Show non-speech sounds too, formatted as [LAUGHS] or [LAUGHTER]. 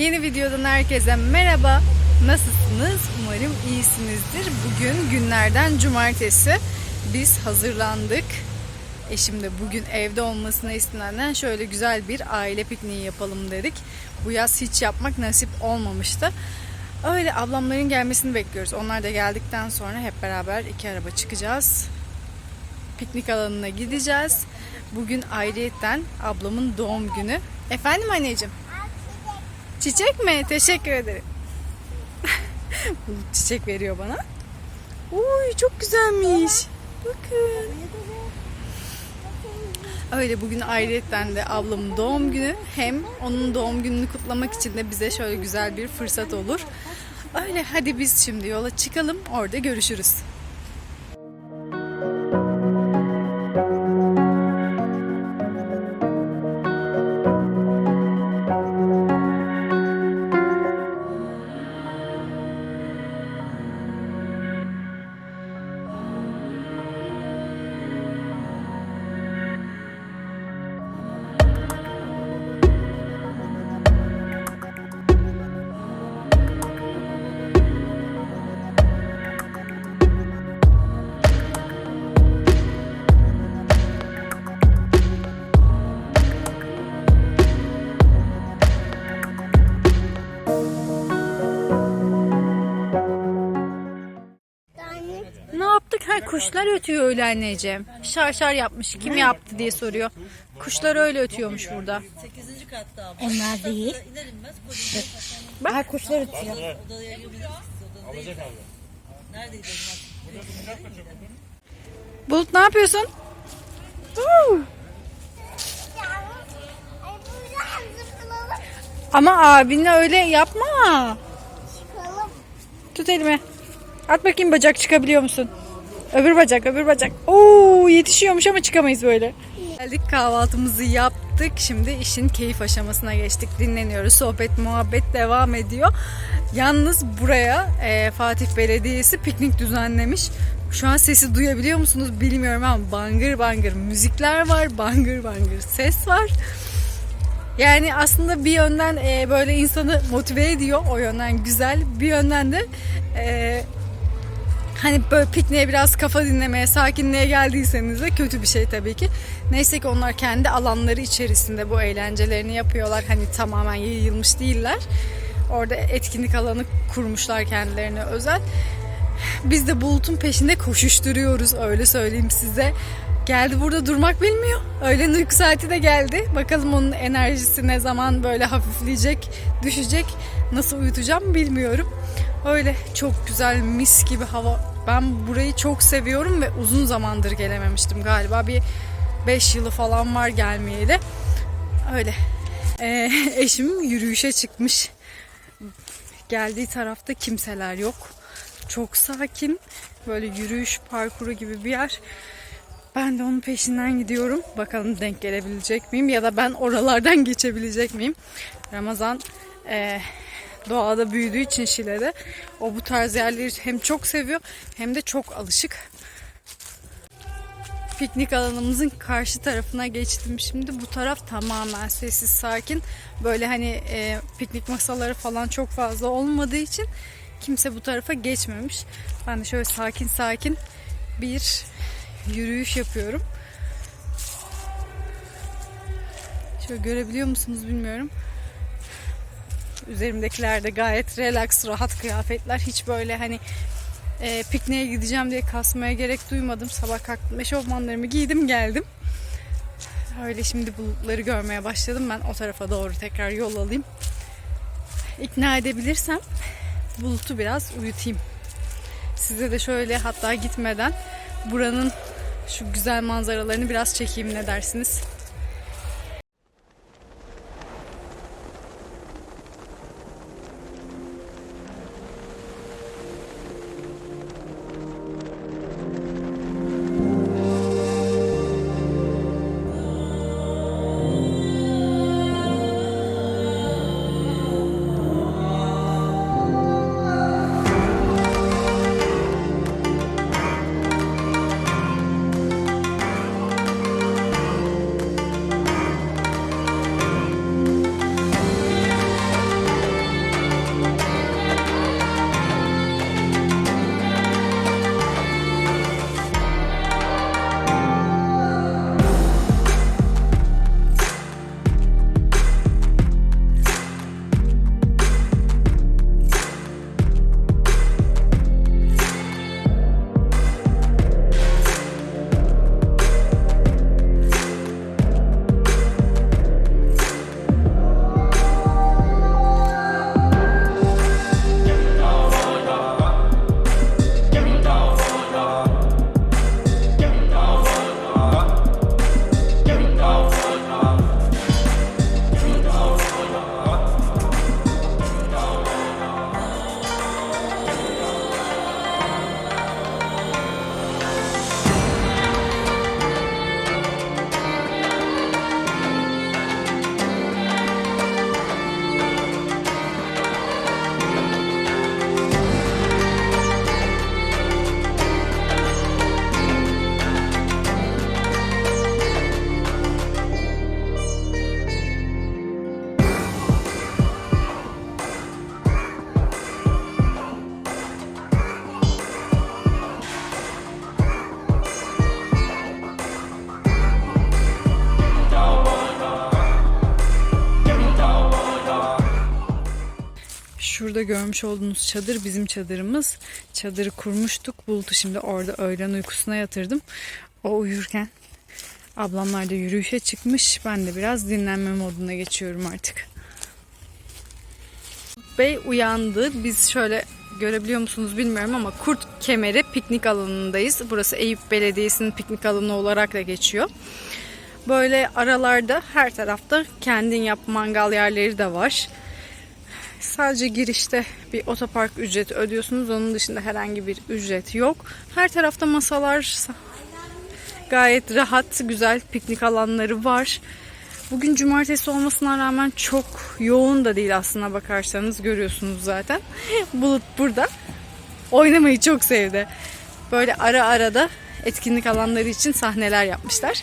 Yeni videodan herkese merhaba. Nasılsınız? Umarım iyisinizdir. Bugün günlerden cumartesi. Biz hazırlandık. Eşim de bugün evde olmasına istinaden şöyle güzel bir aile pikniği yapalım dedik. Bu yaz hiç yapmak nasip olmamıştı. Öyle ablamların gelmesini bekliyoruz. Onlar da geldikten sonra hep beraber iki araba çıkacağız. Piknik alanına gideceğiz. Bugün ayrıyetten ablamın doğum günü. Efendim anneciğim? Çiçek mi? Teşekkür ederim. [LAUGHS] Bulut çiçek veriyor bana. Uy çok güzelmiş. Bakın. Öyle bugün ayrıyetten de ablamın doğum günü. Hem onun doğum gününü kutlamak için de bize şöyle güzel bir fırsat olur. Öyle hadi biz şimdi yola çıkalım. Orada görüşürüz. Ha kuşlar ötüyor öyle anneciğim. Şar şar yapmış. Kim yaptı diye soruyor. Kuşlar öyle ötüyormuş burada. Onlar değil. Bak kuşlar ötüyor. Bulut ne yapıyorsun? Huu. Ama abinle öyle yapma. Tut elimi. At bakayım bacak çıkabiliyor musun? Öbür bacak, öbür bacak. Oo yetişiyormuş ama çıkamayız böyle. Geldik kahvaltımızı yaptık. Şimdi işin keyif aşamasına geçtik. Dinleniyoruz. Sohbet, muhabbet devam ediyor. Yalnız buraya e, Fatih Belediyesi piknik düzenlemiş. Şu an sesi duyabiliyor musunuz bilmiyorum ama bangır bangır müzikler var. Bangır bangır ses var. Yani aslında bir yönden e, böyle insanı motive ediyor. O yönden güzel. Bir yönden de e, hani böyle pikniğe biraz kafa dinlemeye, sakinliğe geldiyseniz de kötü bir şey tabii ki. Neyse ki onlar kendi alanları içerisinde bu eğlencelerini yapıyorlar. Hani tamamen yayılmış değiller. Orada etkinlik alanı kurmuşlar kendilerine özel. Biz de bulutun peşinde koşuşturuyoruz öyle söyleyeyim size. Geldi burada durmak bilmiyor. Öğlen uyku saati de geldi. Bakalım onun enerjisi ne zaman böyle hafifleyecek, düşecek. Nasıl uyutacağım bilmiyorum. Öyle çok güzel mis gibi hava. Ben burayı çok seviyorum ve uzun zamandır gelememiştim galiba. Bir 5 yılı falan var gelmeyeli. Öyle. Ee, [LAUGHS] eşim yürüyüşe çıkmış. Geldiği tarafta kimseler yok. Çok sakin. Böyle yürüyüş parkuru gibi bir yer. Ben de onun peşinden gidiyorum. Bakalım denk gelebilecek miyim ya da ben oralardan [LAUGHS] geçebilecek miyim? Ramazan e, doğada büyüdüğü için Şile'de o bu tarz yerleri hem çok seviyor hem de çok alışık. Piknik alanımızın karşı tarafına geçtim. Şimdi bu taraf tamamen sessiz sakin. Böyle hani e, piknik masaları falan çok fazla olmadığı için kimse bu tarafa geçmemiş. Ben de şöyle sakin sakin bir yürüyüş yapıyorum. Şöyle görebiliyor musunuz bilmiyorum. Üzerimdekiler de gayet relax, rahat kıyafetler. Hiç böyle hani e, pikniğe gideceğim diye kasmaya gerek duymadım. Sabah kalktım, eşofmanlarımı giydim geldim. Öyle şimdi bulutları görmeye başladım. Ben o tarafa doğru tekrar yol alayım. İkna edebilirsem bulutu biraz uyutayım. Size de şöyle hatta gitmeden buranın şu güzel manzaralarını biraz çekeyim ne dersiniz? Şurada görmüş olduğunuz çadır bizim çadırımız. Çadırı kurmuştuk. Bulut'u şimdi orada öğlen uykusuna yatırdım. O uyurken ablamlar da yürüyüşe çıkmış. Ben de biraz dinlenme moduna geçiyorum artık. Bey uyandı. Biz şöyle görebiliyor musunuz bilmiyorum ama Kurt Kemeri piknik alanındayız. Burası Eyüp Belediyesi'nin piknik alanı olarak da geçiyor. Böyle aralarda her tarafta kendin yap mangal yerleri de var. Sadece girişte bir otopark ücreti ödüyorsunuz. Onun dışında herhangi bir ücret yok. Her tarafta masalar gayet rahat, güzel piknik alanları var. Bugün cumartesi olmasına rağmen çok yoğun da değil aslına bakarsanız görüyorsunuz zaten. [LAUGHS] Bulut burada. Oynamayı çok sevdi. Böyle ara ara da etkinlik alanları için sahneler yapmışlar.